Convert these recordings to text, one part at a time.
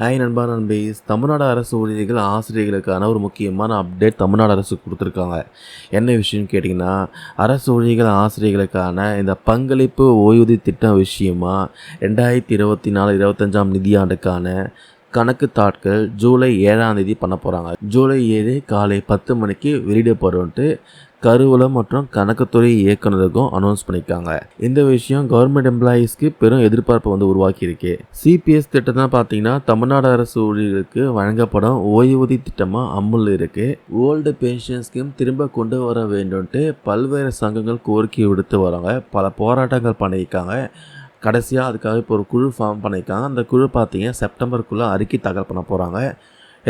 Hi நண்பா நண்பீஸ் தமிழ்நாடு அரசு ஊழியர்கள் ஆசிரியர்களுக்கான ஒரு முக்கியமான அப்டேட் தமிழ்நாடு அரசு கொடுத்துருக்காங்க. என்ன விஷயம்னு கேட்டிங்கன்னா அரசு ஊழியர்கள் ஆசிரியர்களுக்கான இந்த பங்களிப்பு ஓய்வூதிய திட்டம் விஷயமா ரெண்டாயிரத்தி இருபத்தி நாலு இருபத்தஞ்சாம் நிதியாண்டுக்கான கணக்கு தாட்கள் ஜூலை ஏழாம் தேதி பண்ண போகிறாங்க ஜூலை ஏழு காலை பத்து மணிக்கு வெளியிடப்படும்ட்டு கருவூலம் மற்றும் கணக்குத்துறை இயக்குநருக்கும் அனௌன்ஸ் பண்ணியிருக்காங்க இந்த விஷயம் கவர்மெண்ட் எம்ப்ளாயீஸ்க்கு பெரும் எதிர்பார்ப்பை வந்து உருவாக்கியிருக்கு. சிபிஎஸ் திட்டத்தை பார்த்தீங்கன்னா தமிழ்நாடு அரசு ஊழியர்களுக்கு வழங்கப்படும் ஓய்வூதிய திட்டமாக அமுல் இருக்கு. ஓல்டு பென்ஷன் ஸ்கீம் திரும்ப கொண்டு வர வேண்டும்ட்டு பல்வேறு சங்கங்கள் கோரிக்கை விடுத்து வராங்க. பல போராட்டங்கள் பண்ணியிருக்காங்க. கடைசியாக அதுக்காக இப்போ ஒரு குழு ஃபார்ம் பண்ணியிருக்காங்க. அந்த குழு பார்த்தீங்கன்னா செப்டம்பருக்குள்ளே அறிக்கை தாக்கல் பண்ண போகிறாங்க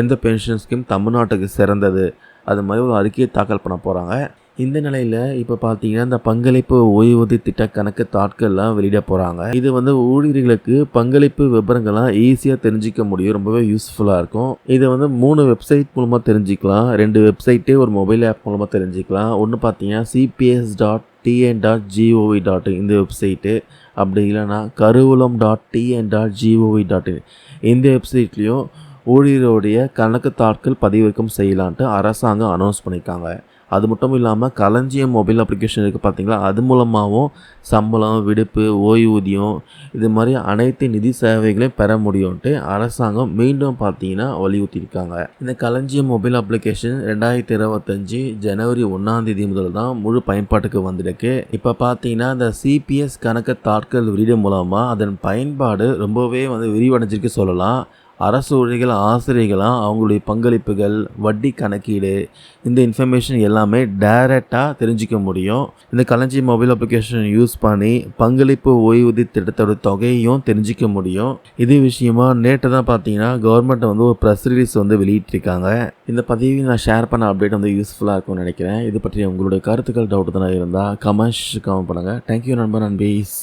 எந்த பென்ஷன் ஸ்கீம் தமிழ்நாட்டுக்கு சிறந்தது? அது மாதிரி ஒரு அறிக்கையை தாக்கல் பண்ண போகிறாங்க இந்த நிலையில் இப்போ பார்த்தீங்கன்னா இந்த பங்களிப்பு ஓய்வூதிய திட்ட கணக்கு தாட்கள்லாம் வெளியிட போகிறாங்க இது வந்து ஊழியர்களுக்கு பங்களிப்பு விவரங்கள்லாம் ஈஸியாக தெரிஞ்சிக்க முடியும். ரொம்பவே யூஸ்ஃபுல்லாக இருக்கும். இதை வந்து மூணு வெப்சைட் மூலமாக தெரிஞ்சுக்கலாம். ரெண்டு வெப்சைட்டே ஒரு மொபைல் ஆப் மூலமாக தெரிஞ்சுக்கலாம். ஒன்று பார்த்தீங்கன்னா CPS dot TN dot GOV dot இந்த வெப்சைட்டு அப்படி இல்லைன்னா கருவூலம் dot TN dot GOV dot இந்த வெப்சைட்லேயும் ஊழியருடைய கணக்கு தாட்கள் பதிவிறக்கம் செய்யலான்ட்டு அரசாங்கம் அனௌன்ஸ் பண்ணியிருக்காங்க. அது மட்டும் இல்லாமல் களஞ்சியம் மொபைல் அப்ளிகேஷன் இருக்குது பார்த்தீங்களா அது மூலமாகவும் சம்பளம் விடுப்பு ஓய்வூதியம் இது மாதிரி அனைத்து நிதி சேவைகளையும் பெற முடியும்ட்டு அரசாங்கம் மீண்டும் பார்த்தீங்கன்னா வலியுறுத்தியிருக்காங்க. இந்த களஞ்சியம் மொபைல் அப்ளிகேஷன் ரெண்டாயிரத்தி இருபத்தஞ்சி ஜனவரி ஒன்றாந்தேதி முதல் தான் முழு பயன்பாட்டுக்கு வந்திருக்கு. இப்போ பார்த்தீங்கன்னா இந்த சிபிஎஸ் கணக்கு தாட்கள் வெளியிட மூலமாக அதன் பயன்பாடு ரொம்பவே வந்து விரிவடைஞ்சிருக்கு சொல்லலாம். அரசு ஊழியர்கள் ஆசிரியர்களாக அவங்களுடைய பங்களிப்புகள் வட்டி கணக்கீடு இந்த இன்ஃபர்மேஷன் எல்லாமே டைரெக்டாக தெரிஞ்சிக்க முடியும். இந்த களஞ்சி மொபைல் அப்ளிகேஷன் யூஸ் பண்ணி பங்களிப்பு ஓய்வூதிய திட்டத்தோட தொகையும் தெரிஞ்சிக்க முடியும். இதே விஷயமா நேற்று தான் பார்த்தீங்கன்னா கவர்மெண்ட் வந்து ஒரு ப்ரெஸ் ரிலீஸ் வந்து வெளியிட்டிருக்காங்க. இந்த பதிவை நான் ஷேர் பண்ண அப்டேட் வந்து யூஸ்ஃபுல்லாக இருக்கும்னு நினைக்கிறேன். இது பற்றி உங்களுடைய கருத்துக்கள் டவுட் தானே இருந்தால் கமெண்ட்ஸ் கமெண்ட் பண்ணுங்கள் தேங்க்யூ நண்பர் நண்பீஸ்